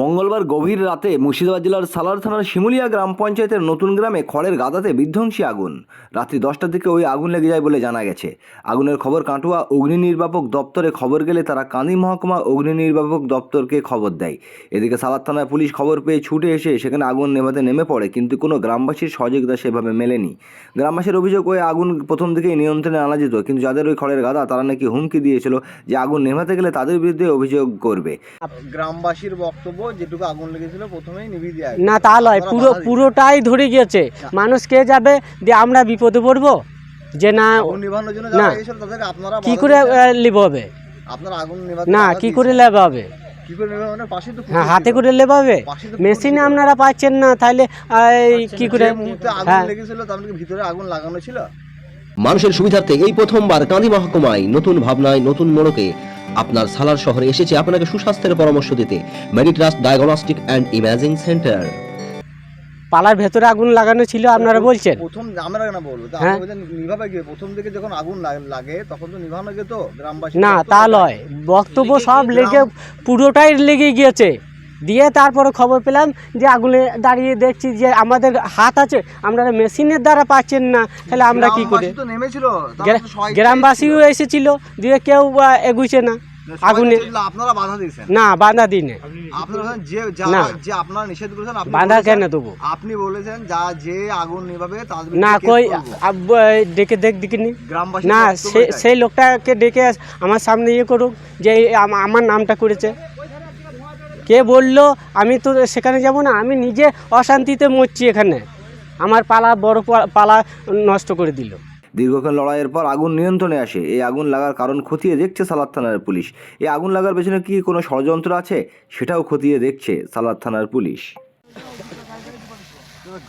মঙ্গলবার গভীর রাতে মুর্শিদাবাদ জেলার সালার থানার শিমুলিয়া গ্রাম পঞ্চায়েতের নতুন গ্রামে খড়ের গাদাতে বিধ্বংসী আগুন। রাত্রি দশটার দিকে ওই আগুন লেগে যায় বলে জানা গেছে। আগুনের খবর কাটুয়া অগ্নি নির্বাপক দপ্তরে খবর গেলে তারা কান্দি মহকুমা অগ্নি নির্বাপক দপ্তরকে খবর দেয়। এদিকে সালার থানায় পুলিশ খবর পেয়ে ছুটে এসে সেখানে আগুন নেভাতে নেমে পড়ে, কিন্তু কোনো গ্রামবাসীর সহযোগিতা সেভাবে মেলেনি। গ্রামবাসীর অভিযোগ, ওই আগুন প্রথম থেকেই নিয়ন্ত্রণে আনা যেত, কিন্তু যাদের ওই খড়ের গাদা, তারা নাকি হুমকি দিয়েছিল যে আগুন নেভাতে গেলে তাদের বিরুদ্ধে অভিযোগ করবে। গ্রামবাসীর বক্তব্য যেটুকু আগুন লেগেছিল প্রথমেই নিভিয়ে দেওয়া না তা নয় পুরো পুরোটাই ধরে গিয়েছে। মানুষ কে যাবে? যে আমরা বিপদে পড়ব? যে না আগুন নিভানোর জন্য না। কি করে। লিব হবে? আপনারা আগুন নেভাতে না কি করে দিয়েছেন। লেব হবে? কি করে নেভাবে মানে পাশে তো হ্যাঁ হাতে করে লেব হবে? মেশিনে আপনারা পাচ্ছেন না তাহলে কি করে হ্যাঁ। মানে ভিতরে আগুন লাগানো ছিল? মানুষের সুবিধার্থে এই প্রথমবার কাঁদি মহকুমায় নতুন ভাবনায় নতুন মোড়কে আপনার সালার শহরে এসেছে আপনাকে সুস্বাস্থ্যের পরামর্শ দিতে। Meditrust diagnostic and imaging centre পালার ভেতরে আগুন লাগানো ছিল আপনারা বলছেন? প্রথম আমরা কেন বলব? হ্যাঁ। নিভাবে গিয়ে প্রথম থেকে যখন আগুন লাগে তখন তো নিভানো যেত গ্রামবাসী না তা নয় বক্তব্য সব লেগে পুরোটাই লেগে গিয়েছে। দিয়ে তারপরে খবর পেলাম যে আগুনে দাঁড়িয়ে দেখছি যে আমাদের হাত আছে আমরা মেশিনের দ্বারা পাচ্ছেন না তাহলে আমরা কি করে? গ্রামবাসীও এসেছিল দিয়ে কেউ আহ, এগুইছে না। আগুনে আপনারা বাধা দিয়েছেন। না বাঁধা আপনারা যে। যে আপনারা নিষেধ করেছেন আপনি বাঁধা কেন দেবো? আপনি বলেছেন যা যে আগুন নেভাবে না কই ডেকে দেখ গ্রামবাসী না সেই লোকটাকে ডেকে আমার সামনে ইয়ে করুক যে আমার নামটা করেছে। কে বলল আমি তো সেখানে যাব না আমি নিজে অশান্তিতে মরছি এখানে। আমার পালা বড় পালা নষ্ট করে দিল। দীর্ঘক্ষণ লড়াইয়ের পর আগুন নিয়ন্ত্রণে আসে। এই আগুন লাগার কারণ খতিয়ে দেখছে সালাদ থানার পুলিশ। এই আগুন লাগার পেছনে কি কোনো ষড়যন্ত্র আছে? সেটাও খতিয়ে দেখছে সালাদ থানার পুলিশ।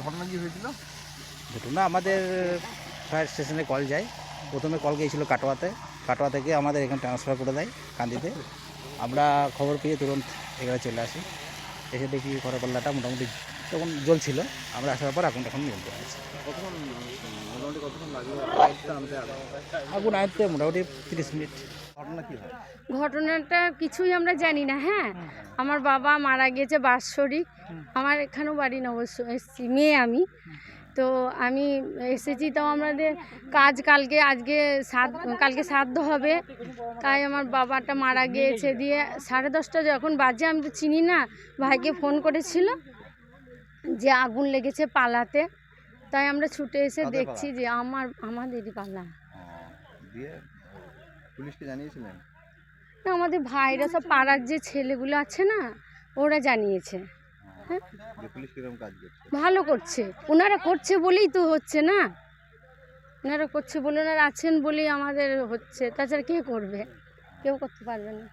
ঘটনা কি হয়েছিল? ঘটনা আমাদের ফায়ার স্টেশনে কল যায়। প্রথমে কল গিয়েছিল কাটোয়াতে। কাটোয়া থেকে আমাদের এখানে ট্রান্সফার করে দেয় কান্দিতে। আমরা খবর পেয়ে তুরন্ত এখানে চলে আসি। এসে দেখি ঘরের পাল্লাটা মোটামুটি তখন জ্বলছিল। আমরা আসার পর আগুনটা এখন নিয়ন্ত্রণ আছে। আগুন আনতে মোটামুটি তিরিশ মিনিট। ঘটনা কি হয়? ঘটনাটা কিছুই আমরা জানি না হ্যাঁ? আমার বাবা মারা গিয়েছে বাৎসরিক। আমার এখানেও বাড়ি না অবশ্য এসছি মেয়ে আমি। তো আমি এসেছি তো আমাদের কাজ কালকে আজকে সাত কালকে সাধ্য হবে। তাই আমার বাবাটা মারা গিয়েছে দিয়ে সাড়ে দশটা যখন বাজে আমি তো চিনি না ভাইকে ফোন করেছিল যে আগুন লেগেছে পালাতে। তাই আমরা ছুটে এসে দেখছি যে আমার আমাদেরই পালা। দিয়ে পুলিশকে জানিয়েছিলেন? না আমাদের ভাইরা সব পাড়ার যে ছেলেগুলো আছে না ওরা জানিয়েছে। হ্যাঁ ভালো করছে। ওনারা করছে বলেই তো হচ্ছে না। ওনারা করছে বলে ওনারা আছেন বলেই আমাদের হচ্ছে। তাছাড়া কে করবে? কেউ করতে পারবে না।